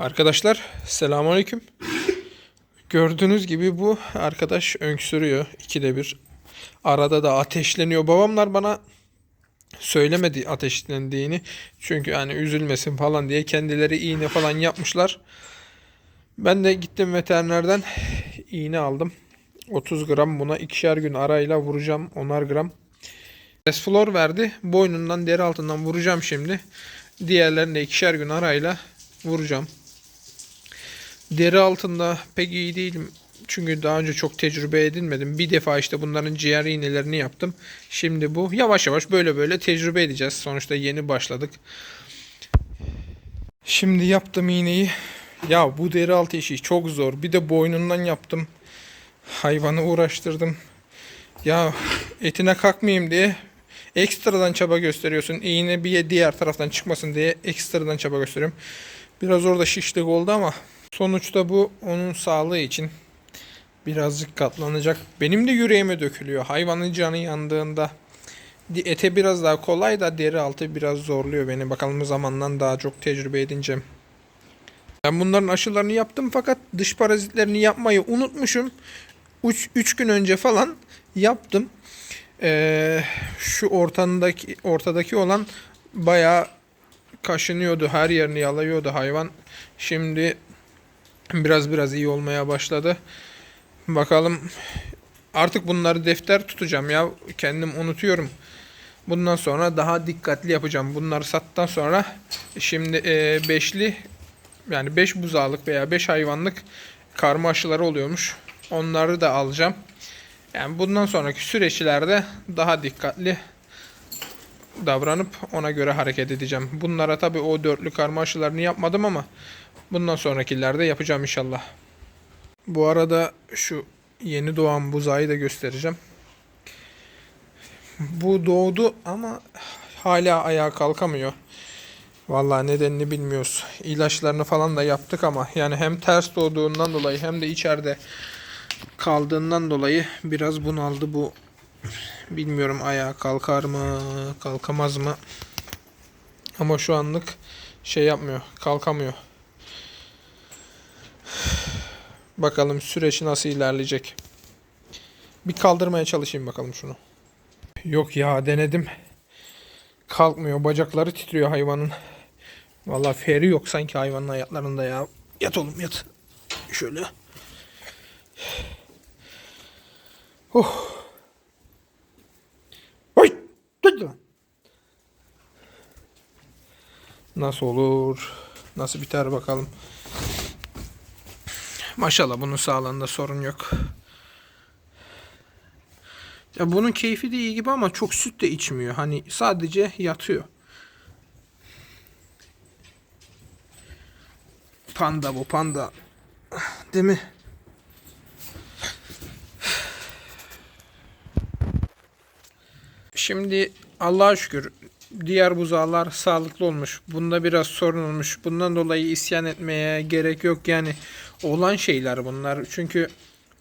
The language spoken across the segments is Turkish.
Arkadaşlar selamünaleyküm. Gördüğünüz gibi bu arkadaş öksürüyor ikide bir. Arada da ateşleniyor. Babamlar bana söylemedi ateşlendiğini. Çünkü hani üzülmesin falan diye kendileri iğne falan yapmışlar. Ben de gittim veterinerden iğne aldım. 30 gram buna ikişer gün arayla vuracağım 10'ar gram. Resflor verdi. Boynundan deri altından vuracağım şimdi. Diğerlerini de ikişer gün arayla vuracağım. Deri altında pek iyi değilim. Çünkü daha önce çok tecrübe edinmedim. Bir defa işte bunların ciğer iğnelerini yaptım. Şimdi bu yavaş yavaş böyle böyle tecrübe edeceğiz. Sonuçta yeni başladık. Şimdi yaptım iğneyi. Ya bu deri altı işi çok zor. Bir de boynundan yaptım. Hayvanı uğraştırdım. Ya etine kalkmayayım diye ekstradan çaba gösteriyorsun. İğne bir diğer taraftan çıkmasın diye ekstradan çaba gösteriyorum. Biraz orada şişlik oldu ama sonuçta bu onun sağlığı için birazcık katlanacak. Benim de yüreğime dökülüyor. Hayvanın canı yandığında ete biraz daha kolay da deri altı biraz zorluyor beni. Bakalım zamandan daha çok tecrübe edineceğim. Ben bunların aşılarını yaptım fakat dış parazitlerini yapmayı unutmuşum. 3 gün önce falan yaptım. Ee, şu ortadaki ortadaki olan bayağı kaşınıyordu. Her yerini yalıyordu hayvan. Şimdi biraz biraz iyi olmaya başladı. Bakalım artık bunları defter tutacağım ya. Kendim unutuyorum. Bundan sonra daha dikkatli yapacağım. Bunları sattıktan sonra şimdi e, beşli yani 5 buzağlık veya 5 hayvanlık karma aşıları oluyormuş. Onları da alacağım. Yani bundan sonraki süreçlerde daha dikkatli davranıp ona göre hareket edeceğim. Bunlara tabii o dörtlü karma aşılarını yapmadım ama bundan sonrakilerde yapacağım inşallah. Bu arada şu yeni doğan buzağı da göstereceğim. Bu doğdu ama hala ayağa kalkamıyor. Vallahi nedenini bilmiyoruz. İlaçlarını falan da yaptık ama yani hem ters doğduğundan dolayı hem de içeride kaldığından dolayı biraz bunaldı bu. Bilmiyorum ayağa kalkar mı, kalkamaz mı? Ama şu anlık şey yapmıyor, kalkamıyor. Bakalım süreç nasıl ilerleyecek. Bir kaldırmaya çalışayım bakalım şunu. Yok ya denedim. Kalkmıyor. Bacakları titriyor hayvanın. Vallahi feri yok sanki hayvanın ayaklarında ya. Yat oğlum yat. Şöyle. Oh. Nasıl olur? Nasıl biter bakalım. Maşallah bunun sağlığında sorun yok. Ya bunun keyfi de iyi gibi ama çok süt de içmiyor. Hani sadece yatıyor. Panda bu panda. Değil mi? Şimdi Allah'a şükür diğer buzağlar sağlıklı olmuş. Bunda biraz sorun olmuş. Bundan dolayı isyan etmeye gerek yok. Yani olan şeyler bunlar. Çünkü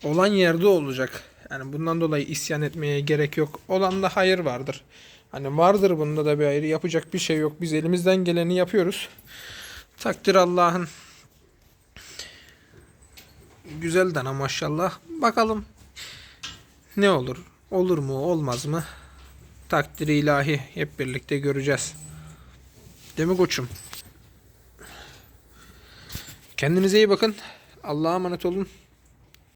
olan yerde olacak. Yani bundan dolayı isyan etmeye gerek yok. Olan da hayır vardır. Hani vardır bunda da bir hayır. Yapacak bir şey yok. Biz elimizden geleni yapıyoruz. Takdir Allah'ın. Güzel dana maşallah. Bakalım ne olur? Olur mu olmaz mı? Takdiri ilahi hep birlikte göreceğiz. Değil mi koçum? Kendinize iyi bakın. Allah'a emanet olun.